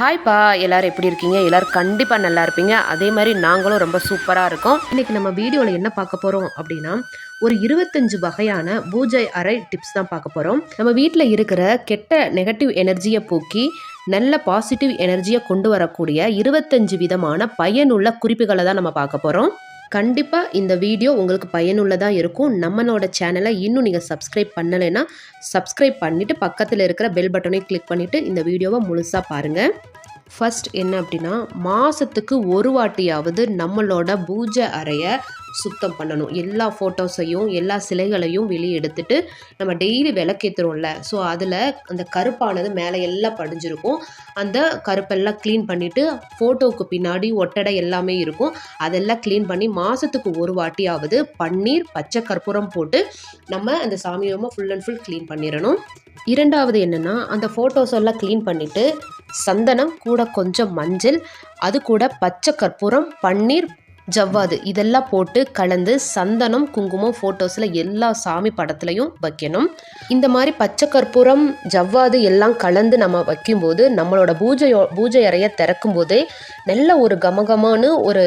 ஹாய்ப்பா எல்லாரும் எப்படி இருக்கீங்க? எல்லாரும் கண்டிப்பாக நல்லா இருப்பீங்க. அதே மாதிரி நாங்களும் ரொம்ப சூப்பராக இருக்கோம். இன்னைக்கு நம்ம வீடியோவில் என்ன பார்க்க போகிறோம் அப்படின்னா ஒரு இருபத்தஞ்சு வகையான பூஜை அறை டிப்ஸ் தான் பார்க்க போகிறோம் நம்ம வீட்டில் இருக்கிற கெட்ட நெகட்டிவ் எனர்ஜியை போக்கி நல்ல பாசிட்டிவ் எனர்ஜியை கொண்டு வரக்கூடிய இருபத்தஞ்சு விதமான பயனுள்ள குறிப்புகளை தான் நம்ம பார்க்க போகிறோம் கண்டிப்பாக இந்த வீடியோ உங்களுக்கு பயனுள்ளதாக இருக்கும். நம்மளோட சேனலை இன்னும் நீங்கள் சப்ஸ்கிரைப் பண்ணலைன்னா சப்ஸ்கிரைப் பண்ணிவிட்டு பக்கத்தில் இருக்கிற பெல் பட்டனை கிளிக் பண்ணிவிட்டு இந்த வீடியோவை முழுசாக பாருங்கள் ஃபர்ஸ்ட் என்ன அப்படின்னா மாதத்துக்கு ஒரு வாட்டியாவது நம்மளோட பூஜை அறையை சுத்தம் பண்ணணும். எல்லா ஃபோட்டோஸையும் எல்லா சிலைகளையும் வெளியே எடுத்துட்டு நம்ம டெய்லி விளக்கேற்றுறோம்ல ஸோ அதில் அந்த கருப்பானது மேலே எல்லாம் படிஞ்சிருக்கும். அந்த கருப்பெல்லாம் க்ளீன் பண்ணிவிட்டு ஃபோட்டோவுக்கு பின்னாடி ஒட்டடை எல்லாமே இருக்கும். அதெல்லாம் க்ளீன் பண்ணி மாதத்துக்கு ஒரு வாட்டியாவது பன்னீர் பச்சை கற்பூரம் போட்டு நம்ம அந்த சாமியமாக ஃபுல் அண்ட் ஃபுல் க்ளீன் பண்ணிடணும். இரண்டாவது என்னென்னா அந்த ஃபோட்டோஸ் எல்லாம் க்ளீன் பண்ணிவிட்டு சந்தனம் கூட கொஞ்சம் மஞ்சள் அது கூட பச்சை கற்பூரம் பன்னீர் ஜவ்வாது. இதெல்லாம் போட்டு கலந்து சந்தனம் குங்குமம் ஃபோட்டோஸில் எல்லா சாமி படத்துலையும் வைக்கணும். இந்த மாதிரி பச்சை கற்பூரம் ஜவ்வாது எல்லாம் கலந்து நம்ம வைக்கும்போது நம்மளோட பூஜையோ பூஜை அறையை திறக்கும் போதே நல்ல ஒரு கமகமான ஒரு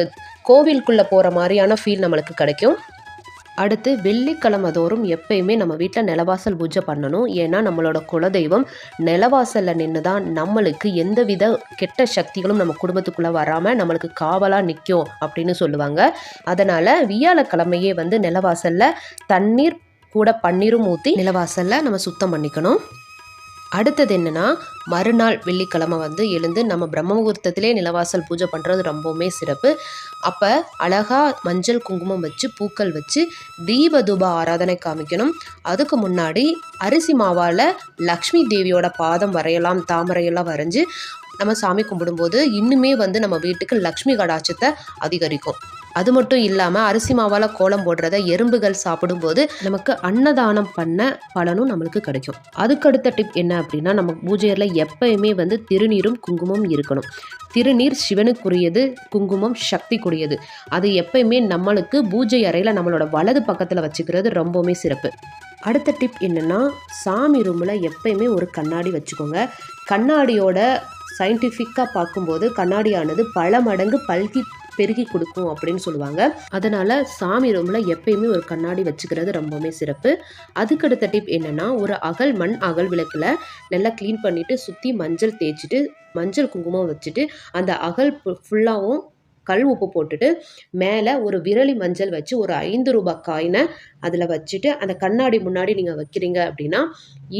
கோவிலுக்குள்ளே போகிற மாதிரியான ஃபீல் நம்மளுக்கு கிடைக்கும். அடுத்து வெள்ளிக்கிழமை தோறும் எப்பயுமே நம்ம வீட்டில் நிலவாசல் பூஜை பண்ணணும். ஏன்னா நம்மளோட குலதெய்வம் நிலவாசலில் நின்று தான் நம்மளுக்கு எந்தவித கெட்ட சக்திகளும் நம்ம குடும்பத்துக்குள்ளே வராமல் நம்மளுக்கு காவலாக நிற்கும் அப்படின்னு சொல்லுவாங்க. அதனால் வியாழக்கிழமையே வந்து நிலவாசலில் தண்ணீர் கூட பன்னீரும் ஊற்றி நிலவாசலில் நம்ம சுத்தம் பண்ணிக்கணும். அடுத்தது என்னென்னா மறுநாள் வெள்ளிக்கிழமை வந்து எழுந்து நம்ம பிரம்ம முகூர்த்தத்திலே நிலவாசல் பூஜை பண்ணுறது ரொம்பவுமே சிறப்பு. அப்போ அழகாக மஞ்சள் குங்குமம் வச்சு பூக்கள் வச்சு தீப தூப ஆராதனை காமிக்கணும். அதுக்கு முன்னாடி அரிசி மாவால் லக்ஷ்மி தேவியோட பாதம் வரையலாம் தாமரையெல்லாம் வரைஞ்சி நம்ம சாமி கும்பிடும்போது இன்னுமே வந்து நம்ம வீட்டுக்கு லக்ஷ்மி கடாட்சத்தை அதிகரிக்கும். அது மட்டும் இல்லாமல் அரிசி மாவால் கோலம் போடுறத எறும்புகள் சாப்பிடும்போது நமக்கு அன்னதானம் பண்ண பலனும் நம்மளுக்கு கிடைக்கும். அதுக்கடுத்த டிப் என்ன அப்படின்னா நம்ம பூஜையில் எப்பயுமே வந்து திருநீரும் குங்குமம் இருக்கணும். திருநீர் சிவனுக்குரியது குங்குமம் சக்திக்குரியது. அது எப்பயுமே நம்மளுக்கு பூஜை அறையில் நம்மளோட வலது பக்கத்தில் வச்சுக்கிறது ரொம்பவுமே சிறப்பு. அடுத்த டிப் என்னென்னா சாமி ரூமில் எப்பயுமே ஒரு கண்ணாடி வச்சுக்கோங்க. கண்ணாடியோட சயின்டிஃபிக்காக பார்க்கும்போது கண்ணாடியானது பல மடங்கு பல்கி பெருகி கொடுக்கும் அப்படின்னு சொல்லுவாங்க. அதனால் சாமி ரூமில் எப்பயுமே ஒரு கண்ணாடி வச்சுக்கிறது ரொம்பவுமே சிறப்பு. அதுக்கடுத்த டிப் என்னென்னா ஒரு அகல் மண் அகல் விளக்கில் நல்லா க்ளீன் பண்ணிவிட்டு சுற்றி மஞ்சள் தேய்ச்சிட்டு மஞ்சள் குங்குமம் வச்சுட்டு அந்த அகல் ஃபுல்லாகவும் கல் உப்பு போட்டுட்டு மேலே ஒரு விரலி மஞ்சள் வச்சு ஒரு ஐந்து ரூபாய் காயினை அதில் வச்சுட்டு அந்த கண்ணாடி முன்னாடி நீங்கள் வைக்கிறீங்க அப்படின்னா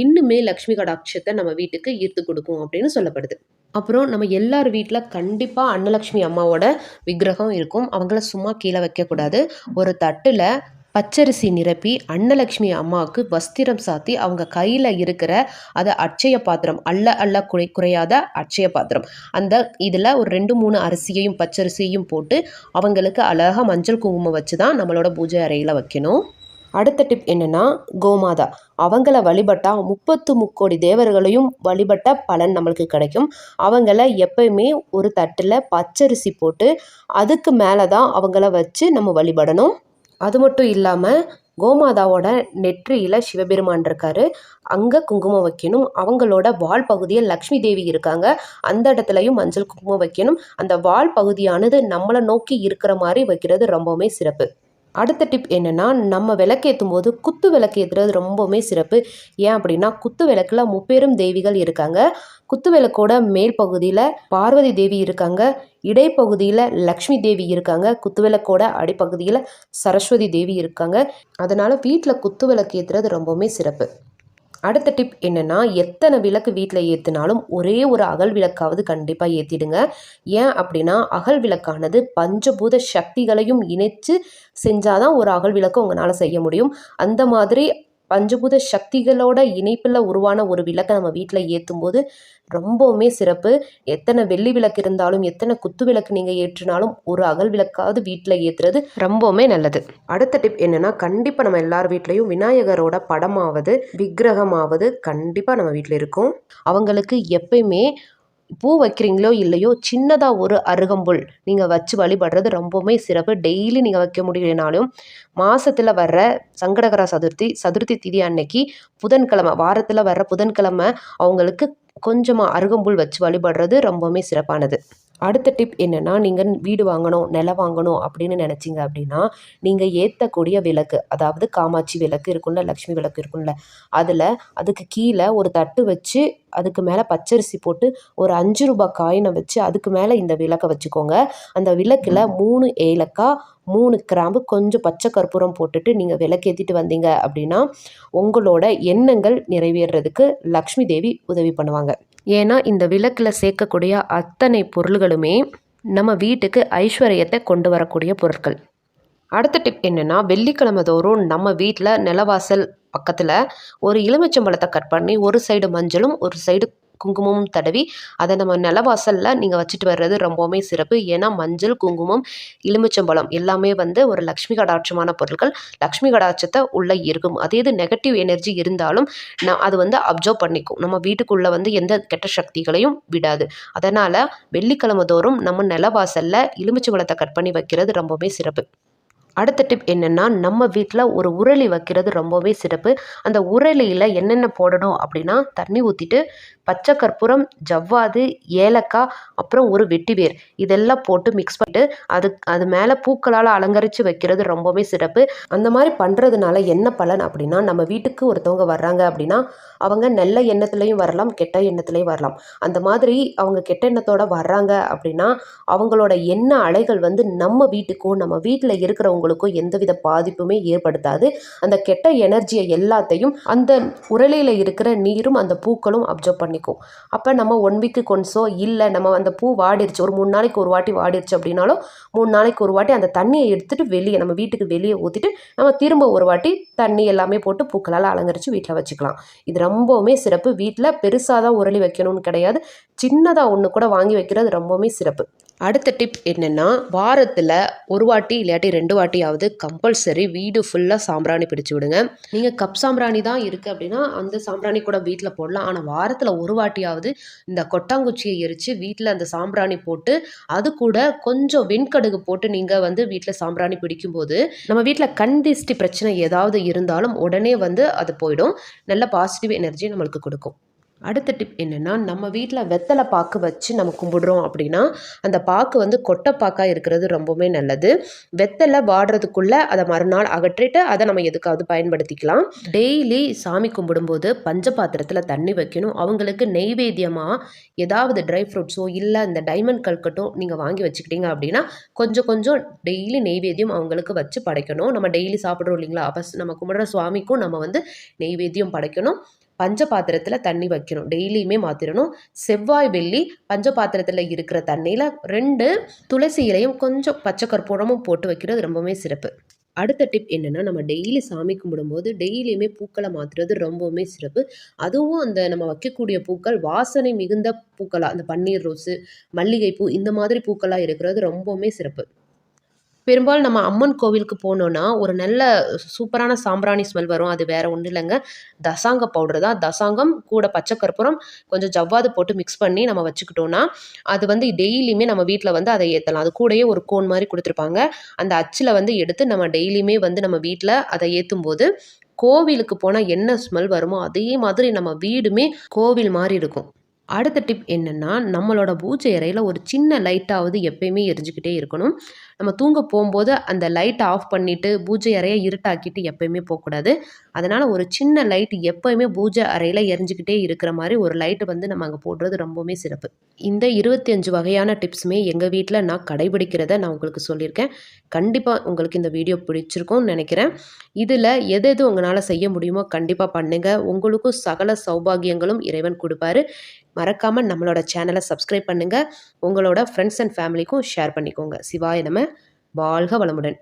இன்னுமே லக்ஷ்மி கடாட்சத்தை நம்ம வீட்டுக்கு ஈர்த்து கொடுக்கும் அப்படின்னு சொல்லப்படுது. அப்புறம் நம்ம எல்லார் வீட்டில் கண்டிப்பாக அன்னலக்ஷ்மி அம்மாவோட விக்கிரகம் இருக்கும். அவங்கள சும்மா கீழே வைக்கக்கூடாது. ஒரு தட்டில் பச்சரிசி நிரப்பி அன்னலக்ஷ்மி அம்மாவுக்கு வஸ்திரம் சாத்தி அவங்க கையில் இருக்கிற அதை அட்சய பாத்திரம் அல்ல அல்ல குறை குறையாத அட்சய பாத்திரம். அந்த இதில் ஒரு ரெண்டு மூணு அரிசியையும் பச்சரிசியையும் போட்டு அவங்களுக்கு அழகாக மஞ்சள் குங்குமம் வச்சு தான் நம்மளோட பூஜை அறையில் வைக்கணும். அடுத்த டிப் என்னென்னா கோமாதா. அவங்கள வழிபட்டால் முப்பத்து முக்கோடி தேவர்களையும் வழிபட்ட பலன் நம்மளுக்கு கிடைக்கும். அவங்கள எப்பயுமே ஒரு தட்டில் பச்சரிசி போட்டு அதுக்கு மேலே தான் அவங்கள வச்சு நம்ம வழிபடணும். அது மட்டும் இல்லாமல் கோமாதாவோட நெற்றியில் சிவபெருமான் இருக்காரு. அங்கே குங்குமம் வைக்கணும். அவங்களோட வால் பகுதியில் லக்ஷ்மி தேவி இருக்காங்க. அந்த இடத்துலையும் மஞ்சள் குங்குமம் வைக்கணும். அந்த வால் பகுதியானது நம்மளை நோக்கி இருக்கிற மாதிரி வைக்கிறது ரொம்பவுமே சிறப்பு. அடுத்த டிப் என்னென்னா நம்ம விளக்கேற்றும் போது குத்து விளக்கு ஏற்றுறது ரொம்பவுமே சிறப்பு. ஏன் அப்படின்னா குத்து விளக்கில் முப்பெரும் தேவிகள் இருக்காங்க. குத்து விளக்கோட மேல் பகுதியில் பார்வதி தேவி இருக்காங்க. இடைப்பகுதியில் லக்ஷ்மி தேவி இருக்காங்க. குத்து விளக்கோட அடிப்பகுதியில் சரஸ்வதி தேவி இருக்காங்க. அதனால் வீட்டில் குத்து விளக்கு ஏற்றுறது ரொம்பவுமே சிறப்பு. அடுத்த டிப் என்னென்னா எத்தனை விளக்கு வீட்டில் ஏற்றினாலும் ஒரே ஒரு அகல் விளக்காவது கண்டிப்பாக ஏற்றிடுங்க ஏன் அப்படின்னா அகல் விளக்கானது பஞ்சபூத சக்திகளையும் இணைச்சு செஞ்சாதான் ஒரு அகல் விளக்கு உங்களால் செய்ய முடியும். அந்த மாதிரி பஞ்சபூத சக்திகளோட இணைப்பில் உருவான ஒரு விளக்கை நம்ம வீட்டில் ஏற்றும் போது ரொம்பவுமே சிறப்பு. எத்தனை வெள்ளி விளக்கு இருந்தாலும் எத்தனை குத்து விளக்கு நீங்கள் ஏற்றினாலும் ஒரு அகல் விளக்காவது வீட்டில் ஏற்றுறது ரொம்பவுமே நல்லது. அடுத்த டிப் என்னென்னா கண்டிப்பாக நம்ம எல்லார் வீட்லேயும் விநாயகரோட படமாவது விக்கிரகமாவது கண்டிப்பாக நம்ம வீட்டில் இருக்கும். அவங்களுக்கு எப்பயுமே பூ வைக்கிறீங்களோ இல்லையோ சின்னதாக ஒரு அருகம்புல் நீங்கள் வச்சு வழிபடுறது ரொம்பவுமே சிறப்பு. டெய்லி நீங்கள் வைக்க முடியலனாலும் மாதத்தில் வர்ற சங்கடகர சதுர்த்தி சதுர்த்தி திதி அன்னைக்கு புதன்கிழமை வாரத்தில் வர்ற புதன்கிழமை அவங்களுக்கு கொஞ்சமாக அருகம்புல் வச்சு வழிபடுறது ரொம்பவுமே சிறப்பானது. அடுத்த டிப் என்னென்னா நீங்கள் வீடு வாங்கணும் நிலம் வாங்கணும் அப்படின்னு நினச்சிங்க அப்படின்னா நீங்கள் ஏற்றக்கூடிய விளக்கு அதாவது காமாட்சி விளக்கு இருக்கும்ல லக்ஷ்மி விளக்கு இருக்கும்ல அதில் அதுக்கு கீழே ஒரு தட்டு வச்சு அதுக்கு மேலே பச்சரிசி போட்டு ஒரு அஞ்சு ரூபாய் காயினை வச்சு அதுக்கு மேலே இந்த விளக்கை வச்சுக்கோங்க. அந்த விளக்கில் மூணு ஏலக்காய் மூணு கிராம்பு கொஞ்சம் பச்சை கற்பூரம் போட்டுட்டு நீங்கள் விளக்கேற்றிட்டு வந்தீங்க அப்படின்னா உங்களோட எண்ணங்கள் நிறைவேறதுக்கு லக்ஷ்மி தேவி உதவி பண்ணுவாங்க. ஏன்னா இந்த விளக்கில் சேர்க்கக்கூடிய அத்தனை பொருள்களுமே நம்ம வீட்டுக்கு ஐஸ்வர்யத்தை கொண்டு வரக்கூடிய பொருட்கள். அடுத்த டிப் என்னென்னா வெள்ளிக்கிழமை தோறும் நம்ம வீட்டில் நிலவாசல் பக்கத்தில் ஒரு எலுமிச்சம்பழத்தை கட் பண்ணி ஒரு சைடு மஞ்சளும் ஒரு சைடு குங்குமமும் தடவி அதை நம்ம நிலவாசலில் நீங்கள் வச்சுட்டு வர்றது ரொம்பவுமே சிறப்பு. ஏன்னா மஞ்சள் குங்குமம் எலுமிச்சம்பழம் எல்லாமே வந்து ஒரு லக்ஷ்மி கடாட்சமான பொருட்கள். லக்ஷ்மி கடாட்சத்தை உள்ளே இருக்கும் அதே இது நெகட்டிவ் எனர்ஜி இருந்தாலும் நான் அது வந்து அப்சர்வ் பண்ணிக்கும். நம்ம வீட்டுக்குள்ளே வந்து எந்த கெட்ட சக்திகளையும் விடாது. அதனால் வெள்ளிக்கிழமை தோறும் நம்ம நிலவாசலில் எலுமிச்சம்பழத்தை கட் பண்ணி வைக்கிறது ரொம்பவுமே சிறப்பு. அடுத்த டிப் என்னென்னா நம்ம வீட்டில் ஒரு உரளி வைக்கிறது ரொம்பவே சிறப்பு. அந்த உரளியில் என்னென்ன போடணும் அப்படின்னா தண்ணி ஊற்றிட்டு பச்சை கற்பூரம் ஜவ்வாது ஏலக்காய் அப்புறம் ஒரு வெட்டிவேர். இதெல்லாம் போட்டு மிக்ஸ் பண்ணிட்டு அது அது மேலே பூக்களால் அலங்கரித்து வைக்கிறது ரொம்பவே சிறப்பு. அந்த மாதிரி பண்ணுறதுனால என்ன பலன் அப்படின்னா நம்ம வீட்டுக்கு ஒருத்தவங்க வர்றாங்க அப்படின்னா அவங்க நல்ல எண்ணத்துலேயும் வரலாம் கெட்ட எண்ணத்துலேயும் வரலாம். அந்த மாதிரி அவங்க கெட்ட எண்ணத்தோடு வர்றாங்க அப்படின்னா அவங்களோட எண்ண அலைகள் வந்து நம்ம வீட்டுக்கும் நம்ம வீட்டில் இருக்கிறவங்க உங்களுக்கும் எந்தவித பாதிப்புமே ஏற்படுத்தாது. அந்த கெட்ட எனர்ஜியை எல்லாத்தையும் அந்த உரலியில் இருக்கிற நீரும் அந்த பூக்களும் அப்சர்வ் பண்ணிக்கும். அப்போ நம்ம ஒன் வீக்கு கொன்சோ இல்லை நம்ம அந்த பூ வாடிருச்சு ஒரு மூணு நாளைக்கு ஒரு வாட்டி வாடிருச்சு அப்படின்னாலும் மூணு நாளைக்கு ஒரு வாட்டி அந்த தண்ணியை எடுத்துகிட்டு வெளியே நம்ம வீட்டுக்கு வெளியே ஊற்றிட்டு நம்ம திரும்ப ஒரு வாட்டி தண்ணி எல்லாமே போட்டு பூக்களால் அலங்கரித்து வீட்டில் வச்சுக்கலாம். இது ரொம்பவுமே சிறப்பு. வீட்டில் பெருசாக தான் உரளி வைக்கணும்னு கிடையாது. சின்னதாக ஒன்று கூட வாங்கி வைக்கிறது ரொம்பவுமே சிறப்பு. அடுத்த டிப் என்னென்னா வாரத்தில் ஒரு வாட்டி இல்லாட்டி ரெண்டு வாட்டியாவது கம்பல்சரி வீடு ஃபுல்லாக சாம்பிராணி பிடிச்சு விடுங்க. நீங்கள் கப் சாம்பிராணி தான் இருக்குது அப்படின்னா அந்த சாம்பிராணி கூட வீட்டில் போடலாம். ஆனால் வாரத்தில் ஒரு வாட்டியாவது இந்த கொட்டாங்குச்சியை எரித்து வீட்டில் அந்த சாம்பிராணி போட்டு அது கூட கொஞ்சம் வெண்கடுகு போட்டு நீங்கள் வந்து வீட்டில் சாம்பிராணி பிடிக்கும்போது நம்ம வீட்டில் கண் திஷ்டி பிரச்சனை ஏதாவது இருந்தாலும் உடனே வந்து அது போயிடும். நல்ல பாசிட்டிவ் எனர்ஜி நம்மளுக்கு கொடுக்கும். அடுத்த டிப் என்னென்னா நம்ம வீட்டில் வெத்தலை பாக்கு வச்சு நம்ம கும்பிடுறோம் அப்படின்னா அந்த பாக்கு வந்து கொட்டைப்பாக்காக இருக்கிறது ரொம்பவுமே நல்லது. வெத்தலை வாடுறதுக்குள்ளே அதை மறுநாள் அகற்றிட்டு அதை நம்ம எதுக்காவது பயன்படுத்திக்கலாம். டெய்லி சாமி கும்பிடும்போது பஞ்ச பாத்திரத்தில் தண்ணி வைக்கணும். அவங்களுக்கு நெய்வேத்தியமாக ஏதாவது ட்ரை ஃப்ரூட்ஸோ இல்லை இந்த டைமண்ட் கல்கட்டும் நீங்கள் வாங்கி வச்சுக்கிட்டீங்க அப்படின்னா கொஞ்சம் கொஞ்சம் டெய்லி நெய்வேத்தியம் அவங்களுக்கு வச்சு படைக்கணும். நம்ம டெய்லி சாப்பிட்றோம் இல்லைங்களா? அப்போ நம்ம கும்பிடுற சுவாமிக்கும் நம்ம வந்து நெய்வேத்தியம் படைக்கணும். பஞ்ச பாத்திரத்தில் தண்ணி வைக்கணும். டெய்லியுமே மாற்றிடணும் செவ்வாய் வெள்ளி பஞ்ச பாத்திரத்தில் இருக்கிற தண்ணியில் ரெண்டு துளசி இலையும் கொஞ்சம் பச்சை கற்பூரமும் போட்டு வைக்கிறது ரொம்பவுமே சிறப்பு. அடுத்த டிப் என்னென்னா நம்ம டெய்லி சாமி கும்பிடும்போது டெய்லியுமே பூக்களை மாற்றுறது ரொம்பவுமே சிறப்பு. அதுவும் அந்த நம்ம வைக்கக்கூடிய பூக்கள் வாசனை மிகுந்த பூக்களாக அந்த பன்னீர் ரோஸு மல்லிகைப்பூ இந்த மாதிரி பூக்களாக இருக்கிறது ரொம்பவுமே சிறப்பு. பெரும்பாலும் நம்ம அம்மன் கோவிலுக்கு போனோன்னா ஒரு நல்ல சூப்பரான சாம்பிராணி ஸ்மெல் வரும். அது வேறு ஒன்றும் இல்லைங்க. தசாங்க பவுடர் தான். தசாங்கம் கூட பச்சை கற்பூரம் கொஞ்சம் ஜவ்வாது போட்டு மிக்ஸ் பண்ணி நம்ம வச்சுக்கிட்டோன்னா அது வந்து டெய்லியுமே நம்ம வீட்டில் வந்து அதை ஏற்றலாம் அது கூடயே ஒரு கோன் மாதிரி கொடுத்துருப்பாங்க. அந்த அச்சில் வந்து எடுத்து நம்ம டெய்லியுமே வந்து நம்ம வீட்டில் அதை ஏற்றும் போது கோவிலுக்கு போனால் என்ன ஸ்மெல் வருமோ அதே மாதிரி நம்ம வீடுமே கோவில் மாதிரி இருக்கும். அடுத்த டிப் என்னென்னா நம்மளோட பூஜை அறையில் ஒரு சின்ன லைட்டாவது எப்பயுமே எரிஞ்சுக்கிட்டே இருக்கணும். நம்ம தூங்க போகும்போது அந்த லைட்டை ஆஃப் பண்ணிவிட்டு பூஜை அறையை இருட்டாக்கிட்டு எப்பயுமே போகக்கூடாது. அதனால் ஒரு சின்ன லைட் எப்போயுமே பூஜை அறையில் எரிஞ்சுக்கிட்டே இருக்கிற மாதிரி ஒரு லைட்டு வந்து நம்ம அங்கே போடுறது ரொம்பவுமே சிறப்பு. இந்த இருபத்தி அஞ்சு வகையான டிப்ஸுமே எங்கள் வீட்டில் நான் கடைபிடிக்கிறத நான் உங்களுக்கு சொல்லியிருக்கேன். கண்டிப்பாக உங்களுக்கு இந்த வீடியோ பிடிச்சிருக்கும்னு நினைக்கிறேன். இதில் எது எது உங்களால் செய்ய முடியுமோ கண்டிப்பாக பண்ணுங்கள் உங்களுக்கும் சகல சௌபாகியங்களும் இறைவன் கொடுப்பாரு. மறக்காமல் நம்மளோட சேனலை சப்ஸ்கிரைப் பண்ணுங்கள் உங்களோட ஃப்ரெண்ட்ஸ் அண்ட் ஃபேமிலிக்கும் ஷேர் பண்ணிக்கோங்க. சிவாய நம்ம வாழ்க வளமுடன்.